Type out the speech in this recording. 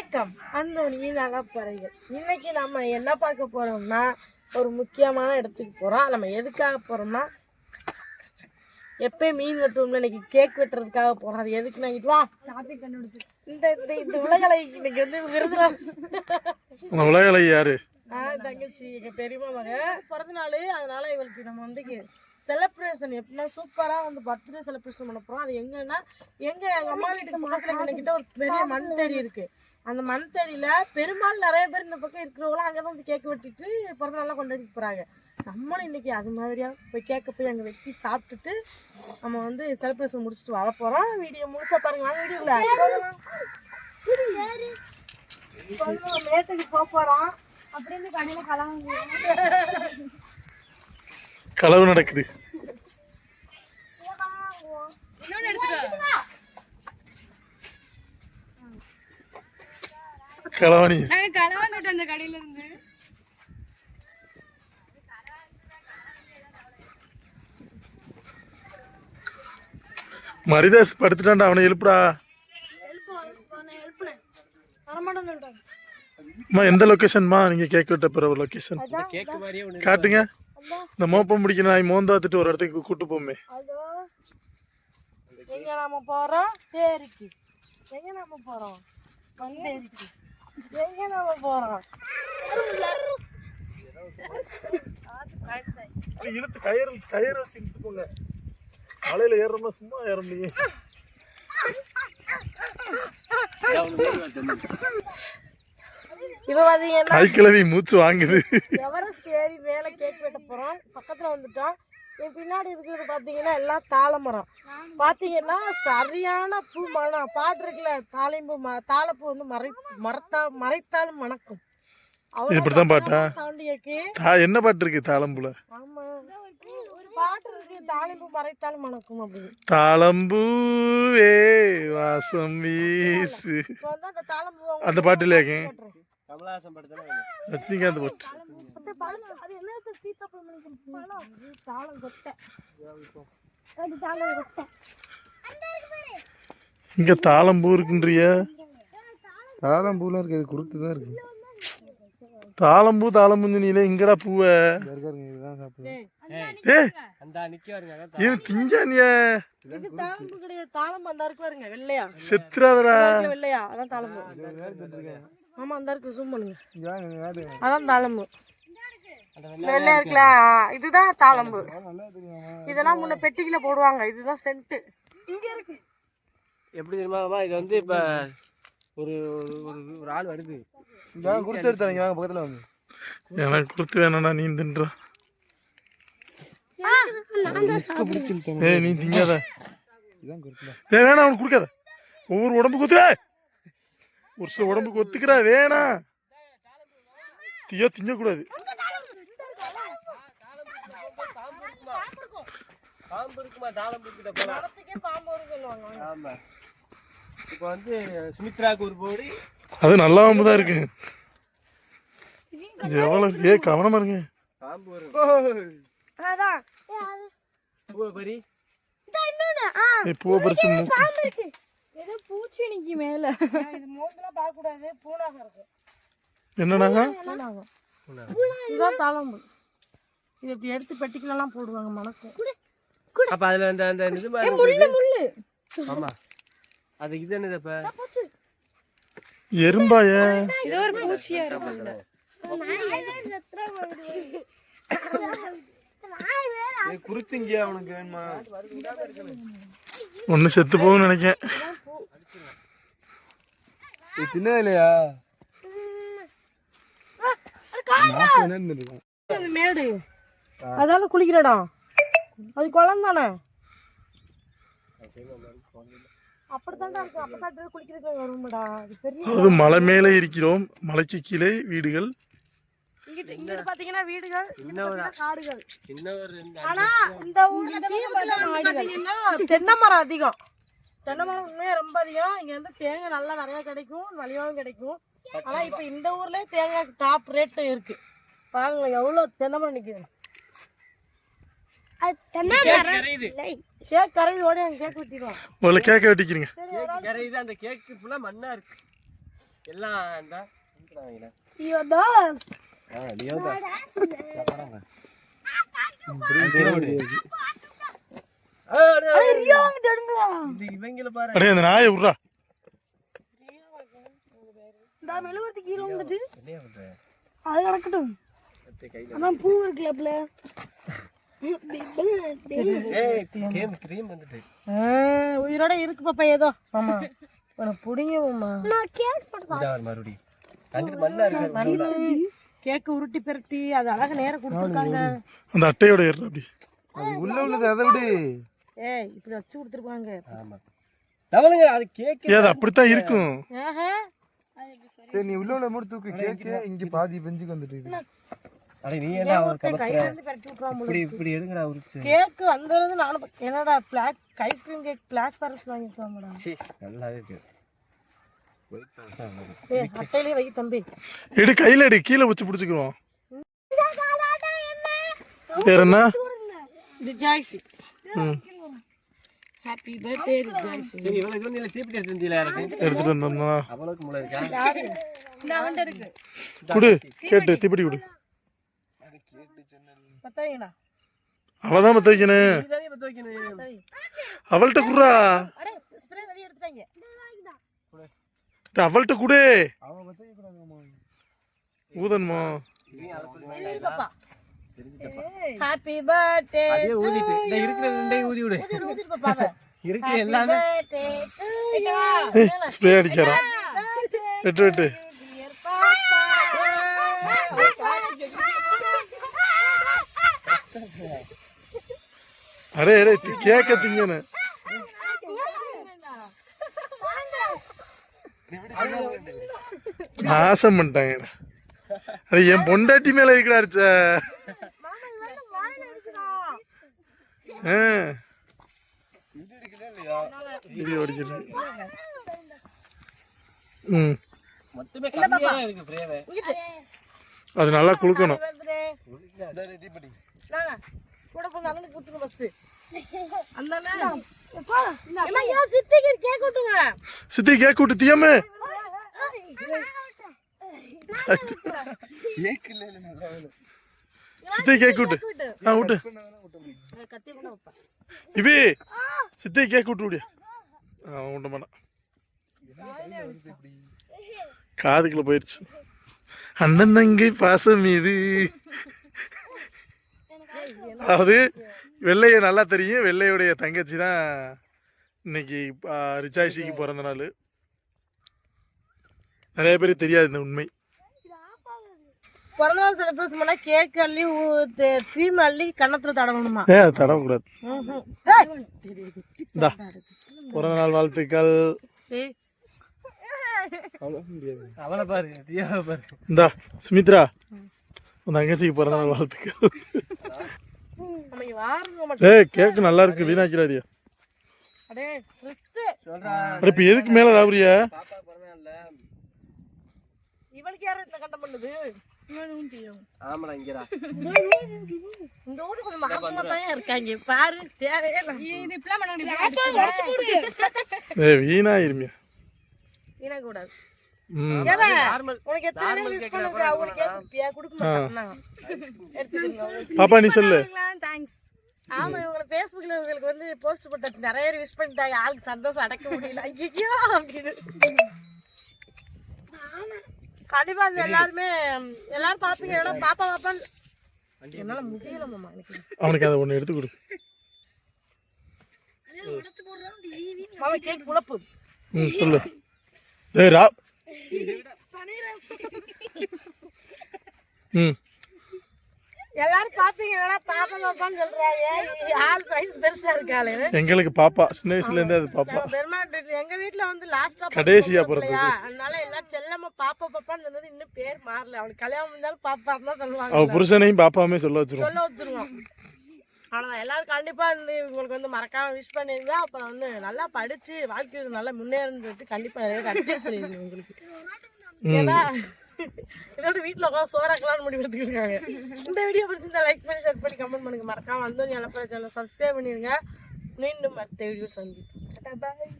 வணக்கம். அந்தோனியின் அகப்பறைகள் இன்னைக்கு நம்ம என்ன பார்க்க போறோம்னா ஒரு முக்கியமான இடத்துக்கு போறோம். நம்ம எதுக்காக போறோம்னா எப்பயும் மீன் வெட்டுவோம்ல இன்னைக்கு கேக் வெட்டுறதுக்காக போறோம். அது எதுக்கு நான் வா டாபிக் கண்டுபிடிச்சு இந்த இந்த இந்த உலகலை இன்னைக்கு வந்து விருதுல உங்க உலகலை யாரு? நான் தங்கச்சி எங்க பெரியம்மா மக. பிறந்த நாள் அதனால இவளுக்கு நம்ம வந்து செலிப்ரேஷன் எப்படின்னா சூப்பராக வந்து பர்த்டே செலிப்ரேஷன் பண்ண போகிறோம் அது எங்கன்னா எங்க எங்க அம்மா வீட்டுக்கு பக்கத்தில் கிட்ட ஒரு பெரிய மண் தேரி இருக்கு. அந்த மண் தேரியில பெரும்பாலும் நிறைய பேர் இந்த பக்கம் இருக்கிறவங்களும் அங்கே தான் வந்து கேக் வெட்டிட்டு பிறந்த நாளாக கொண்டாடி போகிறாங்க நம்மளும் இன்னைக்கு அது மாதிரியா போய் கேக்க போய் அங்கே வெட்டி சாப்பிட்டுட்டு நம்ம வந்து செலிப்ரேஷன் முடிச்சுட்டு வர போகிறோம் வீடியோ முழுசா பாருங்க. வாங்க வீடியோவில் மேட்டுக்கு போக போகிறோம் அப்படின்னு கடையில் கலந்து. களவு நடக்குது. களவாணி நாங்க களவாண்டுட்டு அந்த கடையில இருந்து. மரிதாஸ் படுத்துட்டான்டா அவனை எழுப்புடா. அம்மா எந்த லொக்கேஷன்மா நீங்க கேக் வெட்ட போற லொக்கேஷன் காட்டுங்க. இந்த மோப்பம் பிடிக்க நாய் மோந்தாத்துட்டு ஒரு இடத்துக்கு கூட்டு போமே. அதோ எங்க நாம போறோம்? தேரிக்கு. எங்க நாம போறோம்? மந்தேரிக்கு எங்க நாம போறோம்? இழுத்து கயிறு கயிறு வச்சு இழுத்து போங்க மலையில ஏறமா சும்மா ஏற முடியும் இப்ப பாத்தீங்கன்னா கைக்கிழவி மூச்சு வாங்குது. எவரெஸ்ட் ஏறி மேல கேக் வெட்ட போறோம்? பக்கத்துல வந்துட்டோம். என் பின்னாடி இருக்கிறது பாத்தீங்கன்னா எல்லாம் தாளமரம். பாத்தீங்கன்னா சரியான பூ மனம் பாட்டு இருக்குல்ல தாளிம்பூ ம தாளப்பூ வந்து மறை மரத்தா மறைத்தாலும் மணக்கும். இப்படித்தான் பாட்டா? சவுண்ட் என்ன பாட்டு இருக்கு தாளம்புல? ஆமா. ஒரு பாட்டு இருக்கு தாளிம்பூ மறைத்தாலும் மணக்கும் அப்படின்னு. தாளம்பூவே வாசம் வீசு. அந்த பாட்டு இல்லையாங்க கமலஹாசன் படத்துல ரஜினிகாந்த் பாட்டு. அது பழம் அது என்ன சீத்தாப்பழம் மணிக்கு பழம் அது தாளம் கொட்டை அது தாளம் கொட்டை இங்க தாளம்பூ இருக்குன்றிய தாளம்பூலாம் இருக்குது குருத்து தான் இருக்கு தாளம்பூ தாளம்பூஞ்சு நீல இங்கடா பூவ இவன் இது இருக்கு செத்துறாதடா. இருக்கு வெள்ளையா அதான் தாளம்பூ. ஆமா அந்த இருக்கு ஜூம் பண்ணுங்க. அதான் தாளம்பூ. வெள்ளையா இருக்குல்ல? இதுதான் தாளம்பூ. இதெல்லாம் முன்ன பெட்டிக்குள்ள போடுவாங்க. இதுதான் சென்ட் இங்க இருக்கு. எப்படி தெரியுமா? இது வந்து இப்ப ஒரு ஒரு ஒரு ஆள் வருது. குடுத்து எடுத்தாங்க வாங்க பக்கத்துல வந்து. எனக்கு கொடுத்து வேணாடா நீ தின்றா. ஏய் நீ திங்காத. இதான் குடுத்துடா ஏய் வேணாம் அவனுக்கு கொடுக்காத. ஒவ்வொரு உடம்புக்கு ஒத்துற ஒரு சில உடம்புக்கு ஒத்துக்கிறா வேணாம் தீயோ திங்கக்கூடாது. இப்போ வந்து சுமித்ராக்கு ஒரு போடி. அது நல்லா தான் இருக்கு. இது எவ்வளவு ஏ கவனமா இருங்க. பாம்பு வரும். பூவை பறிச்சு. ஏதோ பூச்சி நிக்கி மேல. இது மோந்தெல்லாம் பார்க்க கூடாது பூனாக இருக்கு. என்னடா பூனாகம். இதுதான் தாளம்பூ. இது இப்படி எடுத்து பெட்டிக்குள்ளலாம் போடுவாங்க மணக்கும் அப்ப அதுல அந்த அந்த இது மாதிரி முள்ளு முள்ளு. ஆமா. அது இது என்னது இப்ப எறும்பாய? ஏதோ ஒரு பூச்சியா இருக்கு. குருத்துங்க அவனுக்கு வேணுமா? ஒண்ணு செத்து போகும்னு நினைக்கேன். இது தின்னது இல்லையா மேடு. அதால குளிக்கிற இடம் அது குளம் தானே. அது பெரிய அது மலை மேலே இருக்கிறோம். மலைக்கு கீழே வீடுகள். பாத்தீங்கன்னா வீடுகள் காடுகள். ஆனா இந்த ஊர்ல தென்னை மரம் அதிகம். தென்னை மரம் உண்மையா ரொம்ப அதிகம். இங்க வந்து தேங்காய் நல்லா நிறைய கிடைக்கும் மலிவாகவும் கிடைக்கும். ஆனா இப்ப இந்த ஊர்லயே தேங்காய் டாப் ரேட் இருக்கு. பாருங்க எவ்வளவு தென்னை மரம் நிக்குது கரையுது கேக் கரையுது ஓடி அங்க கேக் வெட்டிடுவோம். முதல்ல கேக்க வெட்டிக்கிறீங்க. ஆள் கரையுது அந்த கேக்கு ஃபுல்லா மண்ணா இருக்கு. எல்லாம் இந்த. ஆ, அடே, அந்த நாயை விட்றா. கீழே வந்துட்டு அது கிடக்கட்டும் அதான் பூ இருக்குல்லப்ல உயிரோட இருக்கு பாப்பா ஏதோ. ஆமா. உனக்கு பிடிங்குமா இதா வர மறுபடி. அங்கிட்டு மண்ணா இருக்கு கேக்கு உருட்டி பெரட்டி அது அழகா நேரம் கொடுத்துருக்காங்க. அந்த அட்டையோட ஏறுறா அப்படி. அது உள்ள உள்ளது அதை விடு. ஏய் இப்படி வச்சு கொடுத்துருப்பாங்க. ஆமா. நம்மளுங்க அது கேக் ஏ அது அப்படித்தான் இருக்கும். ஆஹா. சரி நீ உள்ள உள்ள மூடி தூக்கு. கேக்கு இங்க பாதி பெஞ்சுக்கு வந்துட்டு. அட நீ என்ன பெரட்டி விட்டுருவான் இப்படி இப்படி எடுங்கடா உரிச்சு கேக்கு வந்தது நானும் என்னடா black ice cream cake black forest வாங்கிருக்காங்கடா சீ நல்லாவே இருக்கு. ஏய் அட்டையிலே வை தம்பி. எடு கையில எடு கீழே வச்சு பிடிச்சிக்குவோம். வேற என்ன? ரிஜாய்ஸ் ம். ஹாப்பி பர்த்டே ரிஜாய்ஸ் சரி இவளுக்கு வந்து இல்லை தீப்பிட்டி எடுத்துருந்தீங்களா எனக்கு எடுத்துட்டு வந்தோம்னா அவ்வளோக்கு முளை இருக்கா? இந்த அவன்கிட்ட இருக்கு. குடு கேட்டு தீப்பெட்டி. குடு. பத்தாயிங்கடா அவதான் பத்த வைக்கணும் நீதானே பத்த வைக்கணும் சரி. அவள்கிட்ட குடுறா. அடே ஸ்ப்ரே வெளிய எடுத்துட்டாங்க. டேய், அவள்கிட்ட குடு. பத்த கூடாது ஊதன்மா. பாப்பா. ஹாப்பி பர்த்டே அதே ஊதிட்டு. இந்த இருக்கிற ரெண்டையும் ஊதி விடு. அதை. இருக்கிற எல்லாமே. ஸ்ப்ரே அடிக்கிறான் வெட்டு வெட்டு. அடே தி- கேக்க திங்கன்னு. நாசம் பண்ணிட்டாங்க அடே என் பொண்டாட்டி மேல இருக்கடா அண்ணன் ஏம்மா, ஏன் சித்திக்கு கேக் விட்டுங்க சித்தி கேக் விட்டு தீயமே கேக்கு இல்ல நல்லா சித்தி கேக் விட்டு ஆ விட்டு. இவி சித்தி கேக் விட்டு விடியா ஆ விட்ட மாட்டான் காதுக்குள்ள போயிடுச்சு அண்ணன் தங்கை பாசம் இது அதாவது வெள்ளைய நல்லா தெரியும். வெள்ளையுடைய தங்கச்சி தான் இன்னைக்கு ரிச்சாய்சிக்கு பிறந்த நாள். நிறைய பேருக்கு தெரியாது இந்த உண்மை. பிறந்தநாள் செலிப்ரேஷன் பண்ணா கேக் அள்ளி க்ரீம் அள்ளி கன்னத்துல தடவணுமா? ஏ தடவக்கூடாது. பிறந்த நாள் வாழ்த்துக்கள். அவளை பாரு தியாவை பாரு. இந்தா சுமித்ரா உன் தங்கச்சிக்கு பிறந்த நாள் வாழ்த்துக்கள் ஏய் கேக்கு நல்லா இருக்கு வீணாக்கிறாதியா இப்போ எதுக்கு மேலே பிறந்தநாள்ல. இவளுக்கு யாரும் இந்த கண்டம் பண்ணுது? ஆமாடா இங்கடா இந்த ஊரு கொஞ்சம் மாசமா தான் இருக்காங்க பாரு தேவையே இல்லை இது இப்பெல்லாம் பண்ண ஏய் கூடாது கொடுப்பியா கொடுக்க மாட்டாங்க எடுத்துக்கோங்க பாப்பா நீ சொல்லு தேங்க்ஸ் ஆமா இவங்க ஃபேஸ்புக்ல இவங்களுக்கு வந்து போஸ்ட் போட்டாச்சு நிறைய பேர் விஷ் பண்ணிட்டாங்க ஆளுக்கு சந்தோஷம் அடக்க முடியல ஐயோ அப்படின்னு கண்டிப்பா அந்த எல்லாருமே எல்லாரும் பாப்பீங்க. ஏன்னா பாப்பா பாப்பான்னு என்னால முடியல மாமா எனக்கு. அவனுக்கு அதை ஒன்று எடுத்து கொடு. மாமா கேக் குழப்பு. ம் சொல்லு. ரா ம். எல்லாரும் பாப்பீங்க ஏன்னா பாப்பா பாப்பான்னு சொல்றாங்க. ஆள் சைஸ் பெருசா இருக்காளே. எங்களுக்கு பாப்பா. சின்ன வயசுலேருந்தே அது பாப்பா. பெருமாள் எங்க வீட்ல வந்து லாஸ்டா கடைசியா பிறந்தது. அதனால எல்லாரும் செல்லம்மா பாப்பா பாப்பான்னு சொன்னது இன்னும் பேர் மாறல. அவனுக்கு கல்யாணம் இருந்தாலும் பாப்பா தான் சொல்லுவாங்க. அவ புருஷனையும் பாப்பாவுமே சொல்ல வச்சிருவோம். சொல்ல வச்சிருவோம். அவ்வளோதான் எல்லாரும் கண்டிப்பா வந்து உங்களுக்கு வந்து மறக்காம விஷ் பண்ணிருங்க. அப்புறம் வந்து நல்லா படிச்சு வாழ்க்கையில் நல்லா முன்னேறணும்னு சொல்லிட்டு கண்டிப்பா நிறைய அட்வைஸ் பண்ணிருங்க உங்களுக்கு. ஏன்னா இதோட வீட்டில் உட்காந்து சோறாக்கலாம்னு முடிவு எடுத்துக்கிட்டாங்க இந்த வீடியோ பிடிச்சிருந்தா லைக் பண்ணி ஷேர் பண்ணி கமெண்ட் பண்ணுங்க. மறக்காம வந்து நிலப்பட சேனல் சப்ஸ்கிரைப் பண்ணிடுங்க மீண்டும் அடுத்த வீடியோ சந்திப்போம். பாய்